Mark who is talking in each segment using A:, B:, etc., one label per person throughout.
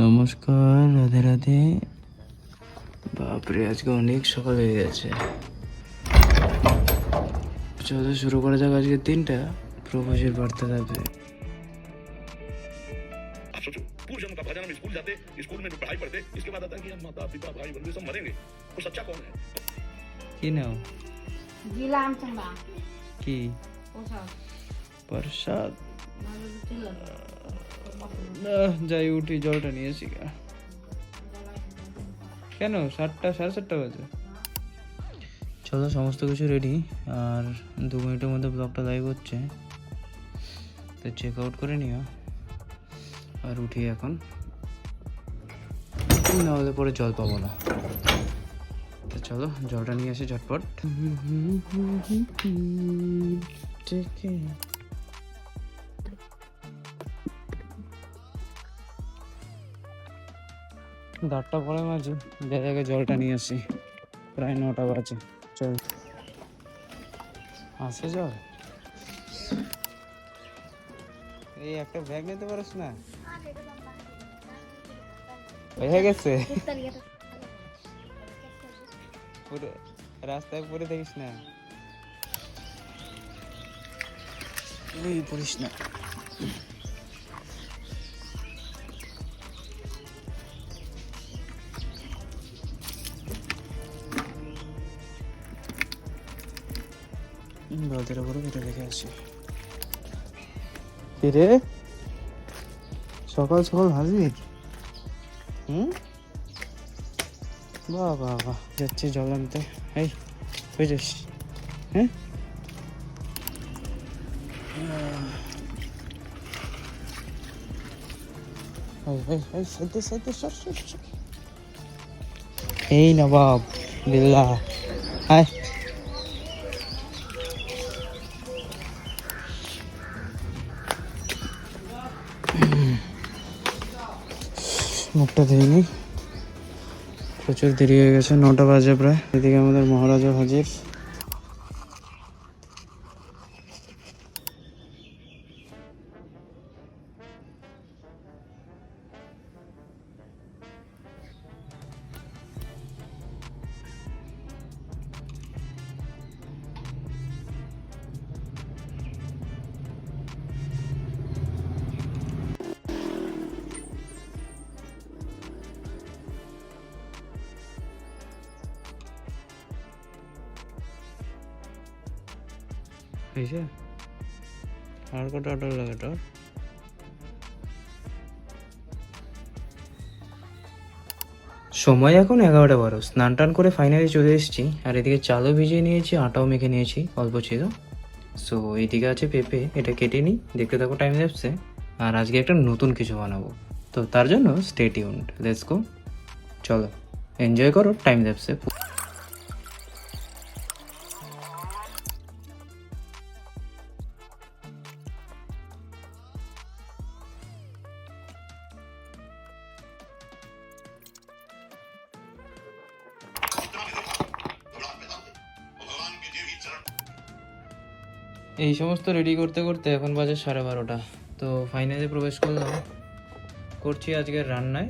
A: নমস্কার রাধে রাধে বাপরে আজকে অনেক সকাল হয়ে গেছে চলো শুরু করা যাক আজকের দিনটা প্রবাসীর বার্তা থাকবে
B: आप सोचो पूर्व जन्म का भजन हम स्कूल जाते स्कूल में पढ़ाई पढ़ते इसके बाद आता है कि हम माता पिता भाई बंधु सब मरेंगे तो सच्चा कौन है
A: কি নাও
C: দিলাম চন্দা
A: কি
C: পোশাক
A: যাই উঠি জলটা নিয়েছি। কেন সাতটা সাড়ে সাতটা বাজে চলো সমস্ত কিছু রেডি আর দু মিনিটের মধ্যে ব্লগটা লাইভ হচ্ছে তো চেক আউট করে নিও আর উঠি এখন না হলে পরে জল পাবো না তো চলো জলটা নিয়ে আসি ঝটপট দাঁতটা পরে মাঝে জায়গায় জলটা নিয়ে আসি। প্রায় নটা বাজে। চল। আসে জল? এই একটা ব্যাগ নিতে পারিস না? হয়ে গেছে। পুরো রাস্তায় পরে দেখিস না। পড়িস না। জলতের উপরে কেটে রেখে আসি। রে? সকাল সকাল হাজির? হুম? বাহ বাহ বাহ। যাচ্ছি জল আনতে এই হয়ে যাস হ্যাঁ। এই নবাব বিল্লা হায়। মুখটা ধুইনি প্রচুর দেরি হয়ে গেছে নটা বাজে প্রায়। এদিকে আমাদের মহারাজা হাজির। হয়েছে? আর কটা অর্ডার লাগে তোর সময় এখন এগারোটা বারো। স্নান টান করে ফাইনালি চলে এসেছি। আর এদিকে চালও ভিজিয়ে নিয়েছি আটাও মেখে নিয়েছি অল্প ছিল। সো এইদিকে আছে পেঁপে এটা কেটে নিই দেখতে থাকো টাইম ল্যাপসে আর আজকে একটা নতুন কিছু বানাবো। তো তার জন্য স্টে টিউনড লেটস গো চলো এনজয় করো টাইম ল্যাপসে এই সমস্ত রেডি করতে করতে এখন বাজে সাড়ে বারোটা। তো ফাইনালে প্রবেশ করলাম, করছি আজকে রান্নায়।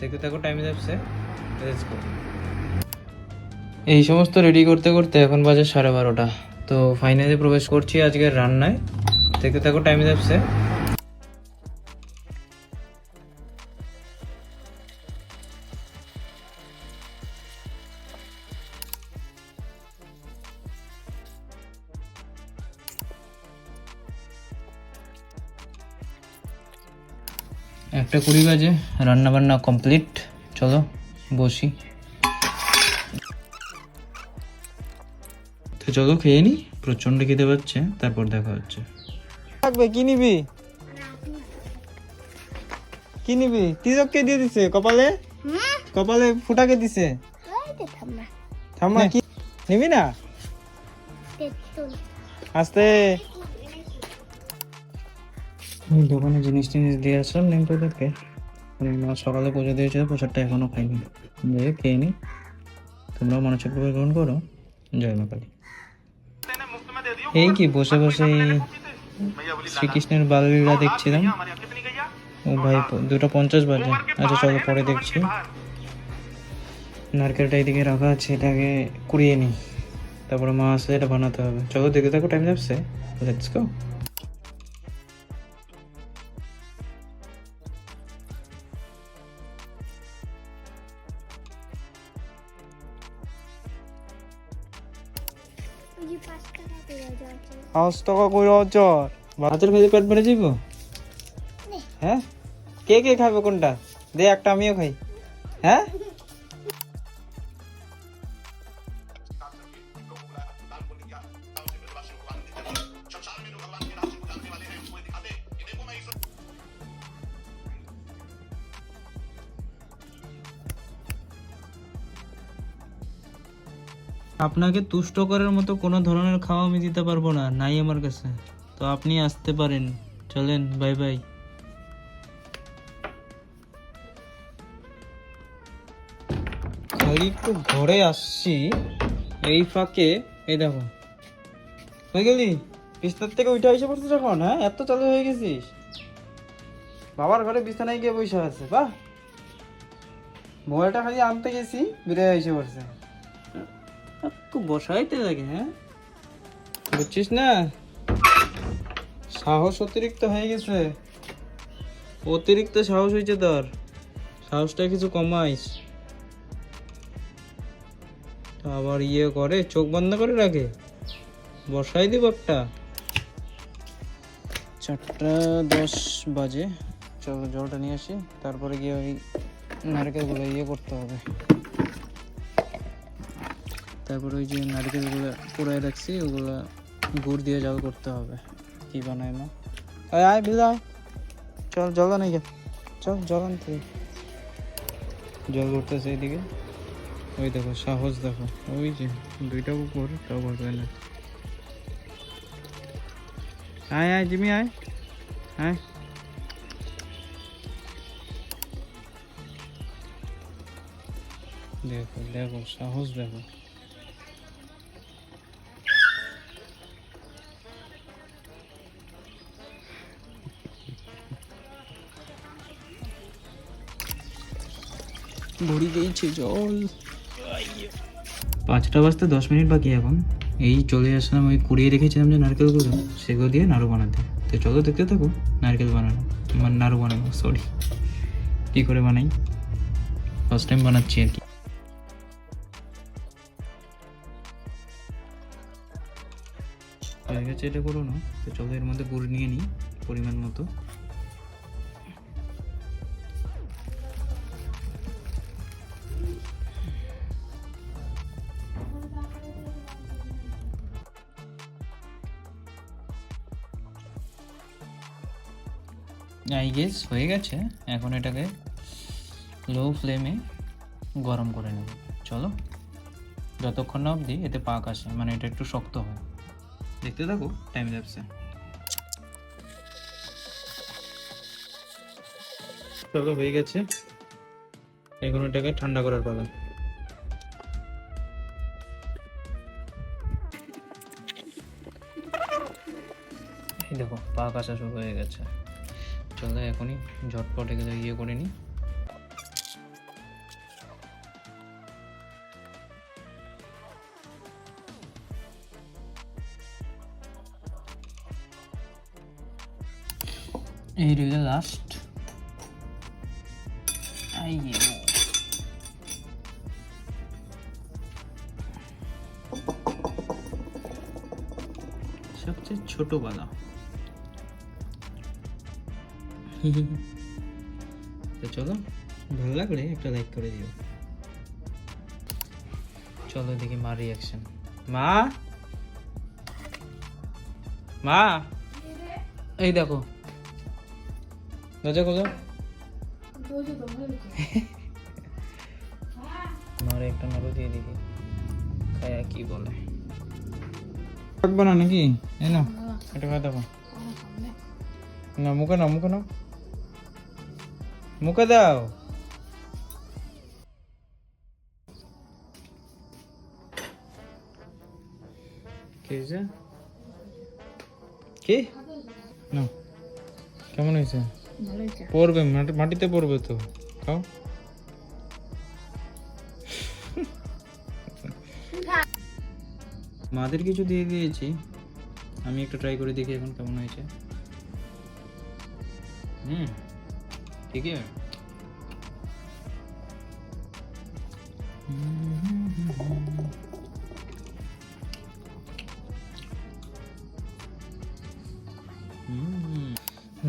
A: দেখতে থাকো টাইম যাচ্ছে এই সমস্ত রেডি করতে করতে এখন বাজে সাড়ে বারোটা। তো ফাইনালে প্রবেশ করছি আজকে রান্নায়, দেখতে থাকো টাইম যাচ্ছে একটা কুড়ি বাজে রান্না বান্না কমপ্লিট চলো বসি। তো চলো খেয়ে নি। প্রচণ্ড খেতে পাচ্ছে তারপর দেখা হচ্ছে। থাকবে কি নিবি? কি নিবি? তিলককে দিয়ে দিছে? কপালে? কপালে ফুটাকে দিছে? থাম্মা কি? নিবি না? আস্তে। দোকানে জিনিস টিনিস দিয়ে আসলাম নেমটোদেরকে মা সকালে পুজো দিয়েছিল, প্রসাদটা এখনও খাইনি। যে খেয়ে নি। তোমরাও মনোচক্র গ্রহণ করো। জয় মা কালী। এই কি বসে বসে শ্রীকৃষ্ণের বাললীলা দেখছিলাম। ও ভাই, দুটো পঞ্চাশ বাজে। আচ্ছা চলো পরে দেখছি। নারকেলটা এদিকে রাখা আছে, এটাকে কুড়িয়ে নিই তারপরে মা আসলে এটা বানাতে হবে। চলো দেখতে থাকো টাইম যাচ্ছে লেটস গো পাঁচ টাকা করে অচর ভাতের খেতে পেট ভরে যাইব হ্যাঁ? কে কে খাবে কোনটা? দে একটা আমিও খাই। হ্যাঁ? আপনাকে তুষ্ট করার মতো কোনো ধরনের খাওয়া আমি দিতে পারব না, নাই আমার কাছে। তো আপনি আসতে পারেন। চলেন, বাই বাই। একটু ঘরে আসছি, এই ফাঁকে, এই দেখো। হয়ে গেলি? বিস্তার থেকে উঠে এসে পড়ছিস এখন হ্যাঁ? এত চালু হয়ে গেছিস। বাবার ঘরে বিছানায় গিয়ে বসে আছে, বাহ। মোবাইলটা খালি আনতে গেছি বেড়ে এসে পড়ছে। বসাইতে লাগে হ্যাঁ? বুঝছিস না? সাহস অতিরিক্ত হয়ে গেছে। অতিরিক্ত সাহস হয়েছে তোর। সাহসটা কিছু কমাইস। আবার ইয়ে করে চোখ বন্ধ করে রাখে। বসাই দিব একটা। চারটা দশ বাজে। চলো জলটা নিয়ে আসি। তারপরে গিয়ে ওই নারকেলগুলো ইয়ে করতে হবে। তারপর ওই যে নারকেলগুলো পুরাই রাখছি, ওগুলো গুড় দিয়ে জল করতে হবে। কি বানাই না আয় বিলা চল, জল আনে চল, জল আনতে জল করতেছে এদিকে ওই দেখো, সাহস দেখো। ওই যে দুইটা কুকুর তাও ভরবে না। আয় আয়, জিমি, আয়। আয়। দেখো দেখো, সাহস দেখো। ভরি গেছে জল। পাঁচটা বাজতে দশ মিনিট বাকি এখন। এই চলে আসলাম, ওই কুড়িয়ে রেখেছিলাম যে নারকেলগুলো সেগুলো দিয়ে নাড়ু বানাতে। তো চলো দেখতে থাকো, নারকেল বানানো মানে নাড়ু বানানো সরি কী করে বানাই? ফার্স্ট টাইম বানাচ্ছি আর কি। হয়ে গেছে এটা করো না? তো চলো এর মধ্যে গুড় নিয়ে নিই, পরিমাণ মতো। আই গেস হয়ে গেছে। এখন এটাকে লো ফ্লেমে গরম করে নেব। চলো। যতক্ষণ না অবধি এতে পাক আসে মানে এটা একটু শক্ত হয়। দেখতে থাকো টাইম ল্যাপসে চলো, হয়ে গেছে। এখন এটাকে ঠান্ডা করার পালা। দেখো, পাক আসা শুরু হয়ে গেছে। চলো এখনই ঝটপট এগুলো ইয়ে করে নিই এই রইল লাস্ট আইয়ে সবচেয়ে ছোট বালা। তো চলো, ভালো লাগলে একটা লাইক করে দিও। চলো দেখি মা রিয়াকশন মা? মা? এই দেখো। দরজা খোলো। মারে একটা নাড়ু দিয়ে দেখি, খায়া কি বলে। থাকবে না নাকি? এই না এটা খাওয়া দেবো না, মুখে নাও মুখে নাও। মুখে দাও। কি না। কেমন হয়েছে? পড়বে মাটি- মাটিতে পড়বে তো। খাও। মাদের কিছু দিয়ে দিয়েছি। আমি একটু ট্রাই করে দেখি এখন কেমন হয়েছে। হুম। ঠিক আছে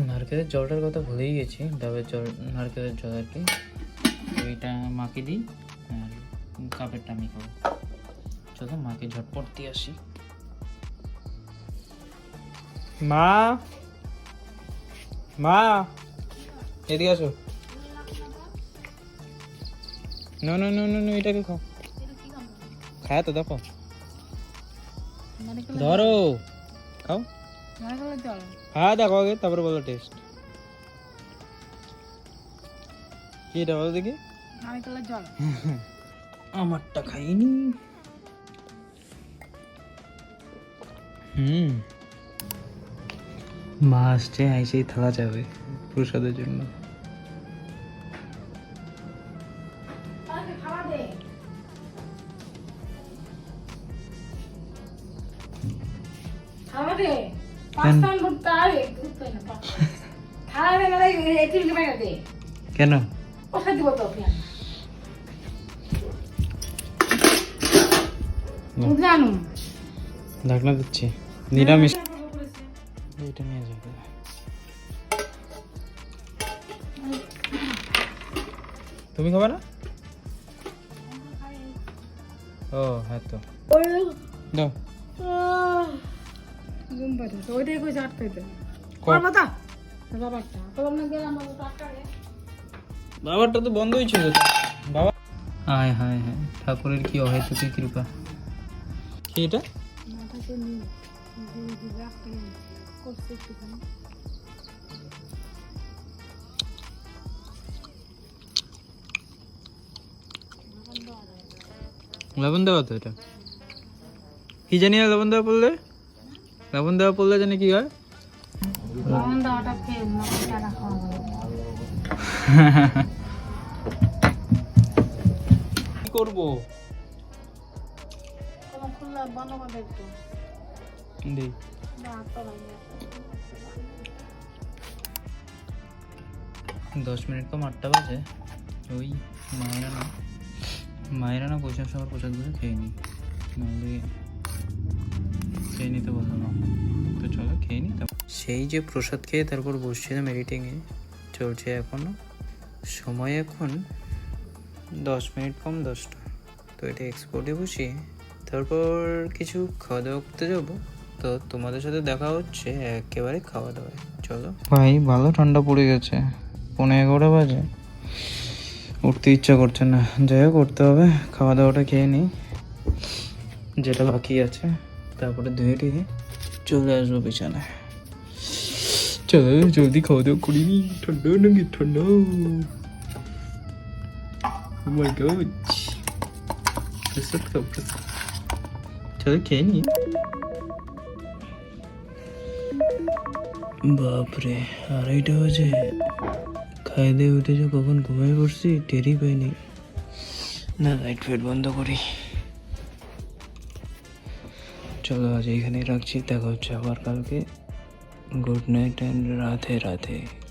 A: নারকেলের জলটার কথা ভুলেই গেছি। ডাবের জল নারকেলের জল আর কি। ওইটা মাকে দিই আর কাপেরটা আমি খাব। চলো মাকে ঝটপট দিয়ে আসি। মা! মা! এদিকে আসো। না না না না এটাকে খাও। খায় তো, দেখো। ধরো। খাও। হ্যাঁ দেখো আগে, তারপরে বলো টেস্ট কি এটা বলো দেখি। আমারটা খাইনি। হুম। মা আসছে আইসেই থালা যাবে। প্রসাদের জন্য। কেন? ঢাকনা দিচ্ছি। নিরামিষ। এটা নিয়ে যাবে। তুমি খাবে না? ও হ্যাঁ তো। দাও।
C: ঘুম পাচ্ছে তো ওইটাই কইছে আটকাইতে।
A: কর।
C: বাবারটা কলম না গেলাম তো
A: বাবারটা তো বন্ধই ছিল। বাবা। হায় হায় হায় ঠাকুরের কি অহেতুকি কৃপা। কি এটা? লবণ দেওয়া তো এটা। কি জানি আর লবণ দেওয়া পড়লে? লবণ দেওয়া পড়লে জানি কি হয়? কি করব? দশ মিনিট কম আটটা বাজে। ওই মায়েরা না। মায়েরা না বৈশাখ সবার প্রসাদগুলো খেয়ে নি নাহলে খেয়ে নিতে বলল না। তো চলো খেয়ে নি সেই যে প্রসাদ খেয়ে তারপর বসছিলাম এডিটিংয়ে চলছে এখনও সময় এখন দশ মিনিট কম দশটা। তো এটা এক্সপোর্টে বসিয়ে তারপর কিছু খাওয়া দাওয়া করতে যাব। তো তোমাদের সাথে দেখা হচ্ছে একেবারে খাওয়া দাওয়ায়। চলো। ভাই ভালো ঠান্ডা পড়ে গেছে। পনেরো এগারোটা বাজে। উঠতে ইচ্ছা করছে না। যাই হোক, উঠতে হবে খাওয়া দাওয়াটা খেয়ে নিই। যেটা বাকি আছে, তারপরে ধুয়ে টুয়ে চলে আসব বিছানায়। চলো, জলদি খাওয়া দাওয়া করিনি ঠান্ডা, নাকি ঠান্ডা? Oh খাও প্রসাদ চলো, খেয়ে নি বাপরে, আড়াইটা বাজে। খাই দিয়ে উঠেছে কখন ঘুমিয়ে পড়ছি টেরই পাইনি না লাইট ফাইট বন্ধ করি। চলো আজ এইখানেই রাখছি। দেখা হচ্ছে আবার কালকে। Good night and Radhe Radhe.